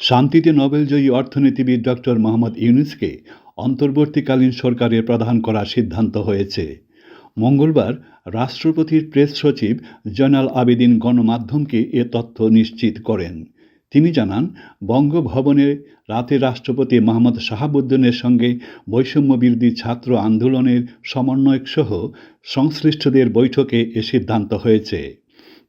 শান্তিতে নোবেলজয়ী অর্থনীতিবিদ ডক্টর মোহাম্মদ ইউনুসকে অন্তর্বর্তীকালীন সরকারের প্রধান করার সিদ্ধান্ত হয়েছে। মঙ্গলবার রাষ্ট্রপতির প্রেস সচিব জয়নাল আবেদিন গণমাধ্যমকে এ তথ্য নিশ্চিত করেন। তিনি জানান, বঙ্গভবনে রাতে রাষ্ট্রপতি মোহাম্মদ শাহাবুদ্দিনের সঙ্গে বৈষম্যবিরোধী ছাত্র আন্দোলনের সমন্বয়ক সহ সংশ্লিষ্টদের বৈঠকে এ সিদ্ধান্ত হয়েছে।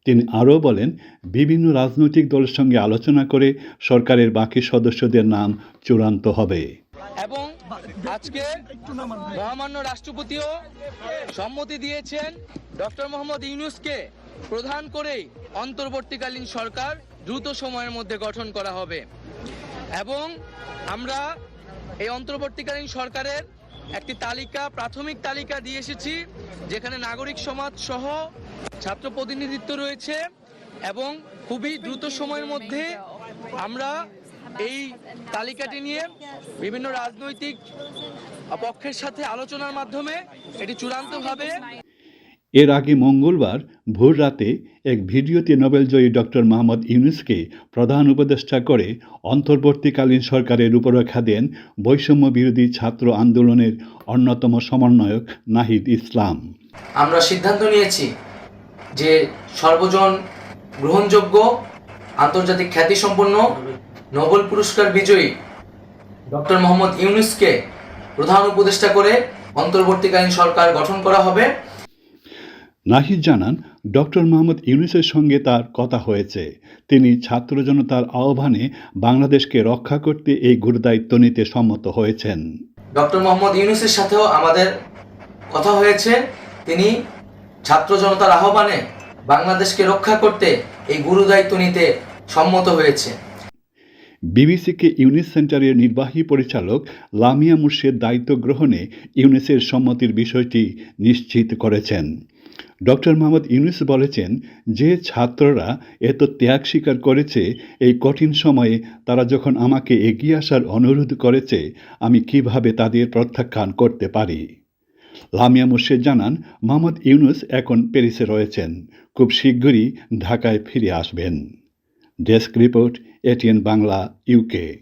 তিনি আরও বলেন, বিভিন্ন রাজনৈতিক দলের সঙ্গে আলোচনা করে সরকারের বাকি সদস্যদের নাম চূড়ান্ত হবে। এবং আজকে মহামান্য রাষ্ট্রপতিও সম্মতি দিয়েছেন ডক্টর মোহাম্মদ ইউনুসকে প্রধান করেই অন্তর্বর্তীকালীন সরকার দ্রুত সময়ের মধ্যে গঠন করা হবে। এবং আমরা এই অন্তর্বর্তীকালীন সরকারের একটি তালিকা, প্রাথমিক তালিকা দিয়ে এসেছি, যেখানে নাগরিক সমাজ সহ ছাত্র প্রতিনিধিত্ব রয়েছে এবং খুবই দ্রুত সময়ের মধ্যে আমরা এই তালিকাটি নিয়ে বিভিন্ন রাজনৈতিক পক্ষের সাথে আলোচনার মাধ্যমে এটি চূড়ান্তভাবে এর আগে মঙ্গলবার ভোর রাতে এক ভিডিওতে নোবেলজয়ী ডক্টর মোহাম্মদ ইউনুসকে প্রধান উপদেষ্টা করে অন্তর্বর্তীকালীন সরকারের রূপরেখা দেন বৈষম্য বিরোধী ছাত্র আন্দোলনের অন্যতম সমন্বয়ক নাহিদ ইসলাম। আমরা সিদ্ধান্ত নিয়েছি যে সর্বজন গ্রহণযোগ্য, আন্তর্জাতিক খ্যাতিসম্পন্ন, নোবেল পুরস্কার বিজয়ী ডক্টর মোহাম্মদ ইউনুসকে প্রধান উপদেষ্টা করে অন্তর্বর্তীকালীন সরকার গঠন করা হবে। নাহিদ জানান ডক্টর মোহাম্মদ ইউনুসের সঙ্গে তার কথা হয়েছে। তিনি ছাত্র জনতার আহ্বানে বাংলাদেশকে রক্ষা করতে এই গুরুদায়িত্ব নিতে সম্মত হয়েছেন। ডক্টর মোহাম্মদ ইউনুসের সাথেও আমাদের কথা হয়েছে। তিনি ছাত্র জনতার আহ্বানে বাংলাদেশকে রক্ষা করতে এই গুরুদায়িত্ব নিতে সম্মত হয়েছে। বিবিসিকে ইউনিস সেন্টারের নির্বাহী পরিচালক লামিয়া মুর্শেদ দায়িত্ব গ্রহণে ইউনিসের সম্মতির বিষয়টি নিশ্চিত করেছেন। ডক্টর মোহাম্মদ ইউনুস বলেছেন যে ছাত্ররা এত ত্যাগ স্বীকার করেছে, এই কঠিন সময়ে তারা যখন আমাকে এগিয়ে আসার অনুরোধ করেছে, আমি কীভাবে তাদের প্রত্যাখ্যান করতে পারি? লামিয়া মুর্শেদ জানান, মোহাম্মদ ইউনুস এখন প্যারিসে রয়েছেন। খুব শীঘ্রই ঢাকায় ফিরে আসবেন। Desk report, ATN Bangla, UK.